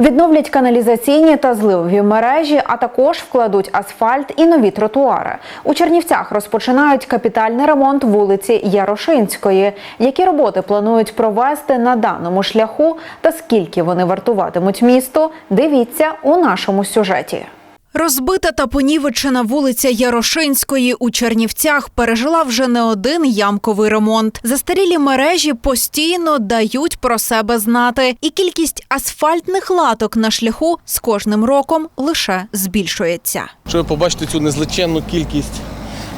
Відновлять каналізаційні та зливові мережі, а також вкладуть асфальт і нові тротуари. У Чернівцях розпочинають капітальний ремонт вулиці Ярошинської. Які роботи планують провести на даному шляху та скільки вони вартуватимуть місту? Дивіться у нашому сюжеті. Розбита та понівечена вулиця Ярошинської у Чернівцях пережила вже не один ямковий ремонт. Застарілі мережі постійно дають про себе знати, і кількість асфальтних латок на шляху з кожним роком лише збільшується. Щоб побачити цю незличенну кількість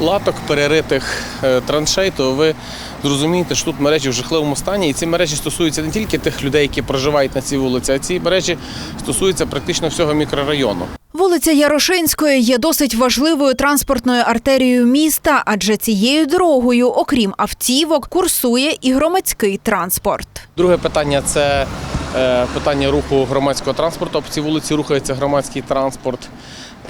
латок, переритих е, траншей, то ви зрозумієте, що тут мережі в жахливому стані. І ці мережі стосуються не тільки тих людей, які проживають на цій вулиці, а ці мережі стосуються практично всього мікрорайону. Вулиця Ярошинської є досить важливою транспортною артерією міста, адже цією дорогою, окрім автівок, курсує і громадський транспорт. Друге питання це е, питання руху громадського транспорту. По цій вулиці рухається громадський транспорт.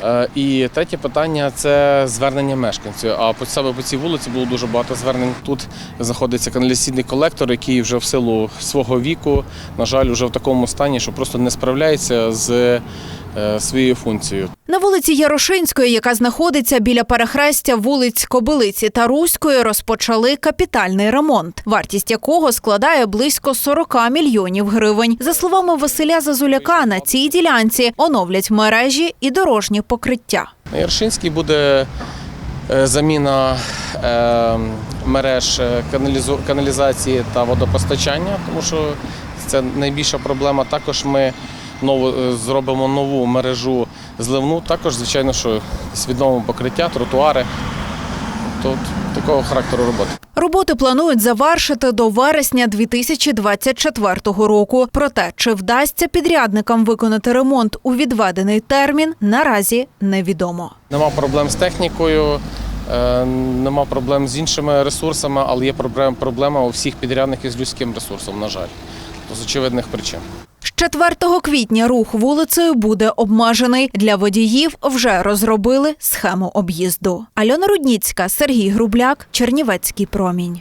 Е, І третє питання це звернення мешканців. А саме по цій вулиці було дуже багато звернень. Тут знаходиться каналізаційний колектор, який вже в силу свого віку, на жаль, вже в такому стані, що просто не справляється з е, своєю функцією. На вулиці Ярошинської, яка знаходиться біля перехрестя вулиць Кобилиці та Руської, розпочали капітальний ремонт, вартість якого складає близько 40 мільйонів гривень. За словами Василя Зазуляка, на цій ділянці оновлять мережі і дорожні покриття. На Яршинській буде е, заміна е, мереж е, каналізації та водопостачання, тому що це найбільша проблема. Також ми нову, зробимо нову мережу зливну. Також, звичайно, що свідомо покриття, тротуари. Тут такого характеру роботи. Роботи планують завершити до вересня 2024 року. Проте, чи вдасться підрядникам виконати ремонт у відведений термін, наразі невідомо. Нема проблем з технікою, е, нема проблем з іншими ресурсами, але є проблем- проблема у всіх підрядників з людським ресурсом, на жаль, з очевидних причин. З 4 квітня рух вулицею буде обмежений. Для водіїв вже розробили схему об'їзду. Альона Рудніцька, Сергій Грубляк, Чернівецький промінь.